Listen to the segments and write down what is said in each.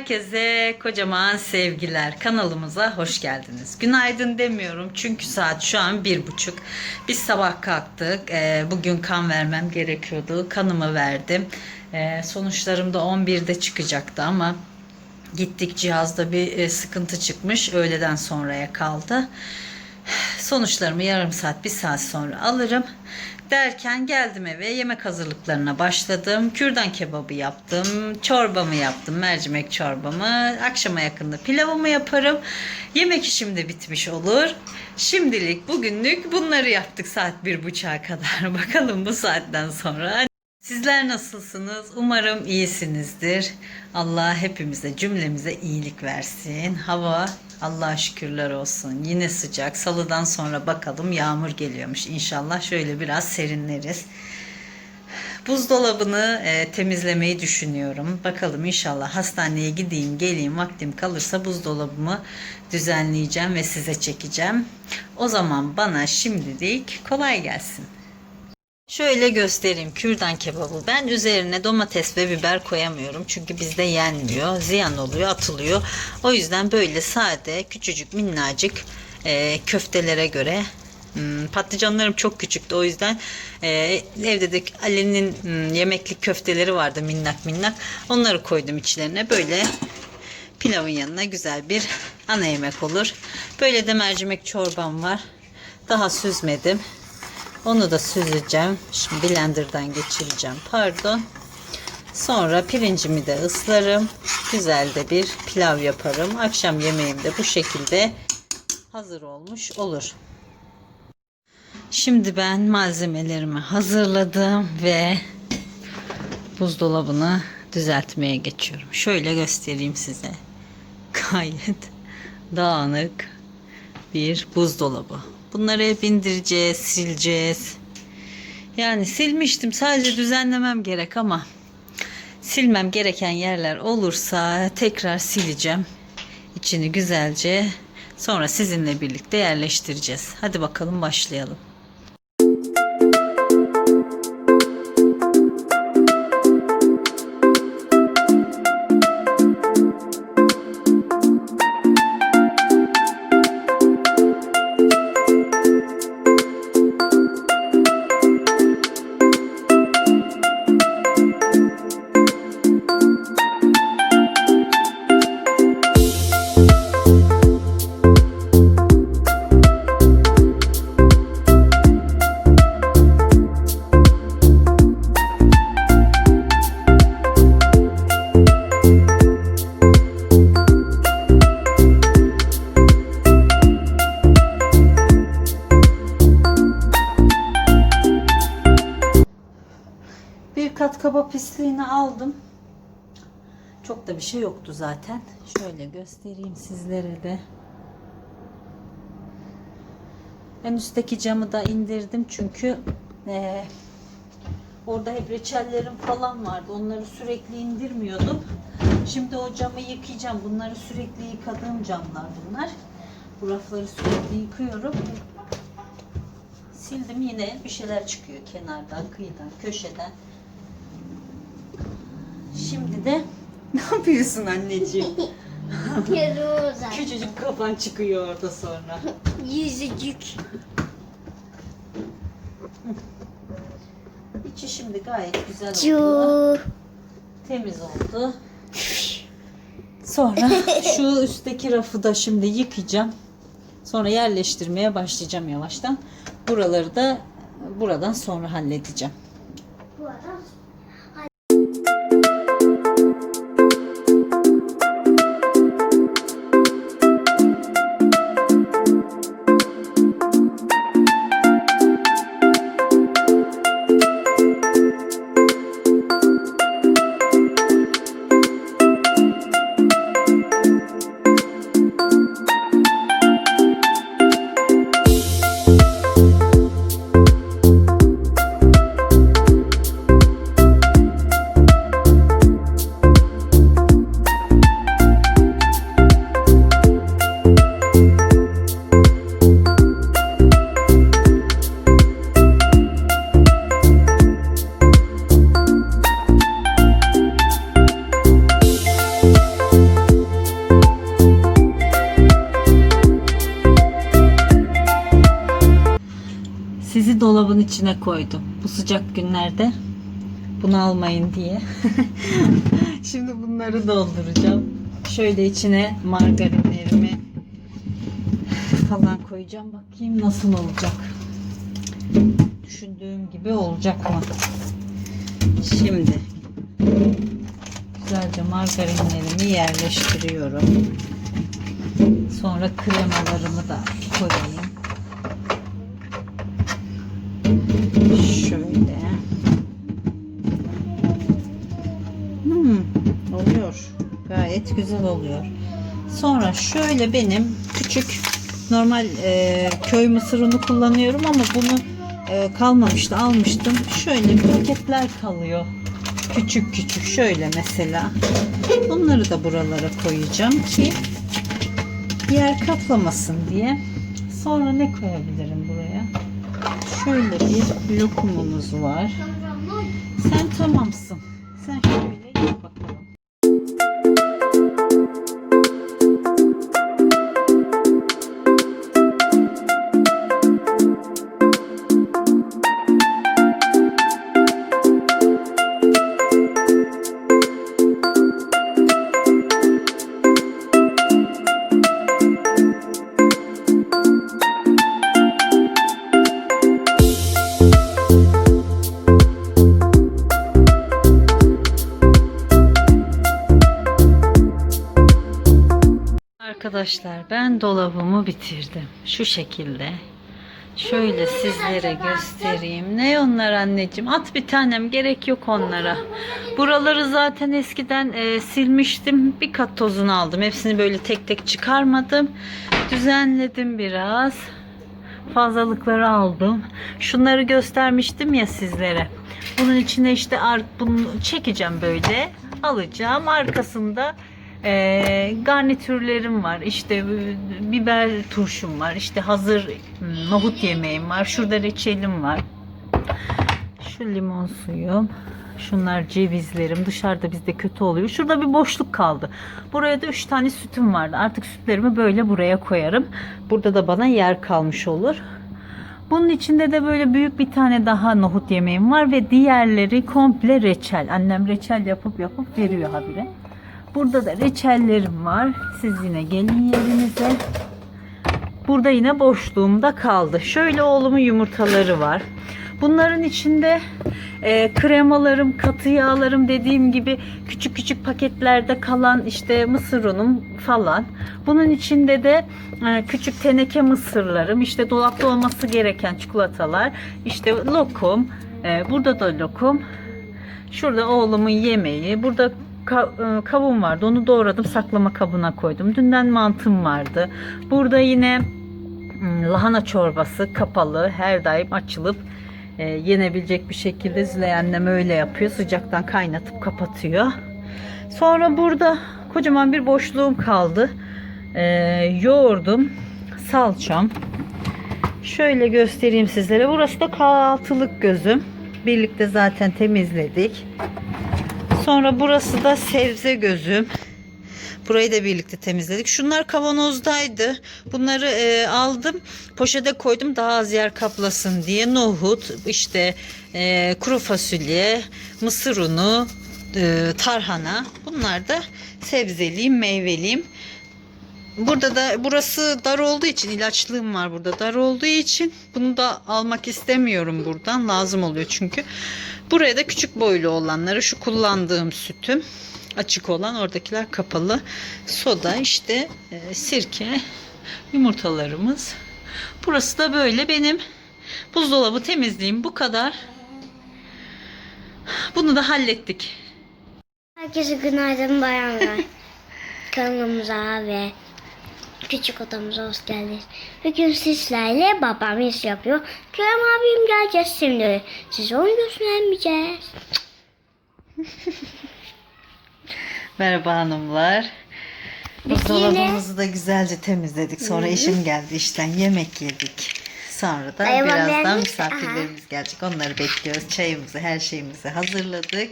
Herkese kocaman sevgiler. Kanalımıza hoş geldiniz. Günaydın demiyorum çünkü saat şu an bir buçuk. Biz sabah kalktık. Ee, bugün kan vermem gerekiyordu. Kanımı verdim. Ee, sonuçlarım da 11'de çıkacaktı ama gittik cihazda bir e, sıkıntı çıkmış. Öğleden sonraya kaldı. Sonuçlarımı yarım saat, bir saat sonra alırım. Derken geldim eve yemek hazırlıklarına başladım. Kürdan kebabı yaptım. Çorbamı yaptım. Mercimek çorbamı. Akşama yakında pilavımı yaparım. Yemek işim de bitmiş olur. Şimdilik bugünlük bunları yaptık saat bir buçuğa kadar. Bakalım bu saatten sonra Sizler nasılsınız? Umarım iyisinizdir. Allah hepimize cümlemize iyilik versin. Hava Allah'a şükürler olsun. Yine sıcak. Salıdan sonra bakalım yağmur geliyormuş. İnşallah şöyle biraz serinleriz. Buzdolabını e, temizlemeyi düşünüyorum. Bakalım inşallah hastaneye gideyim geleyim vaktim kalırsa buzdolabımı düzenleyeceğim ve size çekeceğim. O zaman bana şimdilik kolay gelsin. Şöyle göstereyim kürdan kebabı. Ben üzerine domates ve biber koyamıyorum. Çünkü bizde yenmiyor. Ziyan oluyor, atılıyor. O yüzden böyle sade, küçücük, minnacık e, köftelere göre Hmm, patlıcanlarım çok küçüktü o yüzden e, evde de Ali'nin hmm, yemeklik köfteleri vardı minnak minnak onları koydum içlerine böyle pilavın yanına güzel bir ana yemek olur böyle de mercimek çorbam var daha süzmedim onu da süzeceğim. Şimdi blenderdan geçireceğim. Pardon. Sonra pirincimi de ıslarım. Güzel de bir pilav yaparım. Akşam yemeğim de bu şekilde hazır olmuş olur. Şimdi ben malzemelerimi hazırladım ve buzdolabını düzeltmeye geçiyorum. Şöyle göstereyim size. Gayet dağınık bir buzdolabı. Bunları hep indireceğiz, sileceğiz. Yani silmiştim. Sadece düzenlemem gerek ama silmem gereken yerler olursa tekrar sileceğim. İçini güzelce sonra sizinle birlikte yerleştireceğiz. Hadi bakalım başlayalım. Kaba pisliğini aldım. Çok da bir şey yoktu zaten. Şöyle göstereyim sizlere de. En üstteki camı da indirdim çünkü eee, orada hep reçellerim falan vardı. Onları sürekli indirmiyordum. Şimdi o camı yıkayacağım. Bunları sürekli yıkadığım camlar bunlar. Bu rafları sürekli yıkıyorum. Sildim yine bir şeyler çıkıyor kenardan, kıyıdan, köşeden. Şimdi de ne yapıyorsun anneciğim? Yarı uzak. Küçücük kafan çıkıyor orada sonra. Yüzücük. İçi şimdi gayet güzel oldu. Temiz oldu. Sonra şu üstteki rafı da şimdi yıkayacağım. Sonra yerleştirmeye başlayacağım yavaştan. Buraları da buradan sonra halledeceğim. Bu içine koydum. Bu sıcak günlerde bunu almayın diye. Şimdi bunları dolduracağım. Şöyle içine margarinlerimi falan koyacağım. Bakayım nasıl olacak. Düşündüğüm gibi olacak mı? Şimdi güzelce margarinlerimi yerleştiriyorum. Sonra kremalarımı da koyayım. Şöyle. Hmm, oluyor. Gayet güzel oluyor. Sonra şöyle benim küçük normal e, köy mısır unu kullanıyorum ama bunu e, kalmamıştı almıştım. Şöyle paketler kalıyor. Küçük küçük şöyle mesela. Bunları da buralara koyacağım ki yer kaplamasın diye. Sonra ne koyabilirim buraya? Şöyle bir lokumumuz var. Sen tamamsın. Sen şöyle Arkadaşlar ben dolabımı bitirdim. Şu şekilde. Şöyle sizlere göstereyim. Ne onlar anneciğim? At bir tanem gerek yok onlara. Buraları zaten eskiden e, silmiştim. Bir kat tozunu aldım. Hepsini böyle tek tek çıkarmadım. Düzenledim biraz. Fazlalıkları aldım. Şunları göstermiştim ya sizlere. Bunun içine işte bunu çekeceğim böyle. Alacağım. Arkasında e, garnitürlerim var. İşte e, biber turşum var. İşte hazır hmm, nohut yemeğim var. Şurada reçelim var. Şu limon suyum. Şunlar cevizlerim. Dışarıda bizde kötü oluyor. Şurada bir boşluk kaldı. Buraya da 3 tane sütüm vardı. Artık sütlerimi böyle buraya koyarım. Burada da bana yer kalmış olur. Bunun içinde de böyle büyük bir tane daha nohut yemeğim var ve diğerleri komple reçel. Annem reçel yapıp yapıp veriyor habire. Burada da reçellerim var. Siz yine gelin yerinize. Burada yine boşluğumda kaldı. Şöyle oğlumun yumurtaları var. Bunların içinde e, kremalarım, katı yağlarım dediğim gibi küçük küçük paketlerde kalan işte mısır unum falan. Bunun içinde de e, küçük teneke mısırlarım, işte dolapta olması gereken çikolatalar, işte lokum, e, burada da lokum. Şurada oğlumun yemeği, burada kavun vardı. Onu doğradım, saklama kabına koydum. Dünden mantım vardı. Burada yine Hmm, lahana çorbası kapalı her daim açılıp e, yenebilecek bir şekilde Züley annem öyle yapıyor. Sıcaktan kaynatıp kapatıyor. Sonra burada kocaman bir boşluğum kaldı. E, yoğurdum salçam. Şöyle göstereyim sizlere. Burası da kahvaltılık gözüm. Birlikte zaten temizledik sonra burası da sebze gözüm Burayı da birlikte temizledik. Şunlar kavanozdaydı. Bunları e, aldım. Poşete koydum daha az yer kaplasın diye. Nohut, işte e, kuru fasulye, mısır unu, e, tarhana. Bunlar da sebzeliyim, meyveliyim. Burada da burası dar olduğu için ilaçlığım var burada dar olduğu için bunu da almak istemiyorum buradan lazım oluyor çünkü. Buraya da küçük boylu olanları şu kullandığım sütüm açık olan oradakiler kapalı. Soda işte e, sirke yumurtalarımız. Burası da böyle benim buzdolabı temizliğim bu kadar. Bunu da hallettik. Herkese günaydın bayanlar. Kanalımıza ve küçük odamıza hoş geldiniz. Bugün sizlerle babam iş yapıyor. Kerem abim geleceğiz şimdi. Size onu göstermeyeceğiz. merhaba hanımlar buzdolabımızı da güzelce temizledik sonra eşim geldi işten yemek yedik sonra da Merhaba, birazdan ben- misafirlerimiz gelecek onları bekliyoruz çayımızı her şeyimizi hazırladık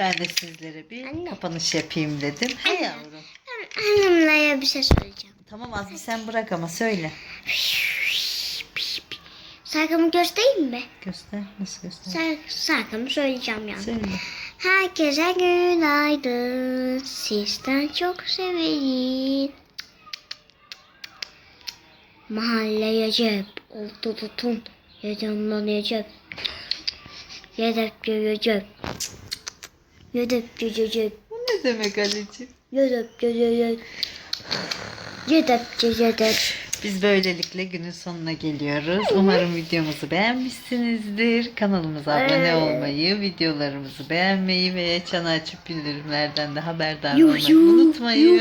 ben de sizlere bir Anne. kapanış yapayım dedim. He yavrum. Annemle bir şey söyleyeceğim. Tamam Azmi sen bırak ama söyle. Şarkımı göstereyim mi? Göster. Nasıl göster? Şarkı, şarkımı söyleyeceğim yani. Söyle. Herkese günaydın. Sizden çok severim. Mahalleye cep oldu tutun. Yedimden yecep. Yedek yiyecek. Yedek yiyecek. Bu ne demek Ali'ciğim? Yedek yiyecek. Yedek yiyecek. Biz böylelikle günün sonuna geliyoruz. Umarım videomuzu beğenmişsinizdir. Kanalımıza abone olmayı, videolarımızı beğenmeyi ve çanı açıp bildirimlerden de haberdar olmayı unutmayın.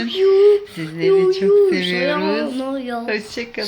Sizleri çok seviyoruz. Hoşçakalın.